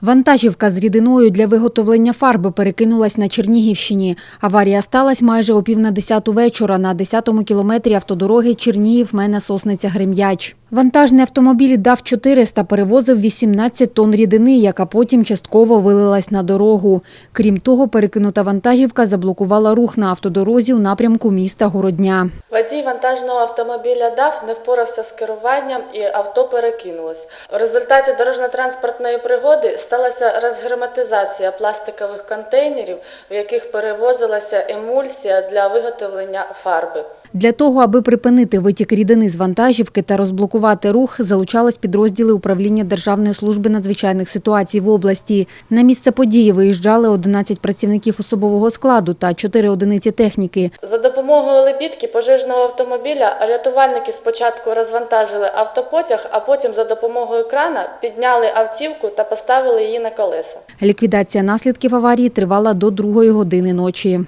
Вантажівка з рідиною для виготовлення фарби перекинулась на Чернігівщині. Аварія сталася майже о пів на десяту вечора на 10-му кілометрі автодороги Чернігів мене Сосниця Грем'яч. Вантажний автомобіль дав 400 перевозив 18 тонн рідини, яка потім частково вилилась на дорогу. Крім того, перекинута вантажівка заблокувала рух на автодорозі у напрямку міста Городня. Водій вантажного автомобіля ДАФ не впорався з керуванням і авто перекинулось. У результаті дорожньо-транспортної пригоди сталася розгерметизація пластикових контейнерів, в яких перевозилася емульсія для виготовлення фарби. Для того, аби припинити витік рідини з вантажівки та розблокувати рух, залучались підрозділи управління Державної служби надзвичайних ситуацій в області. На місце події виїжджали 11 працівників особового складу та 4 одиниці техніки. За допомогою лебідки пожежного автомобіля рятувальники спочатку розвантажили автопотяг, а потім за допомогою крана підняли автівку та поставили її на колеса. Ліквідація наслідків аварії тривала до другої години ночі.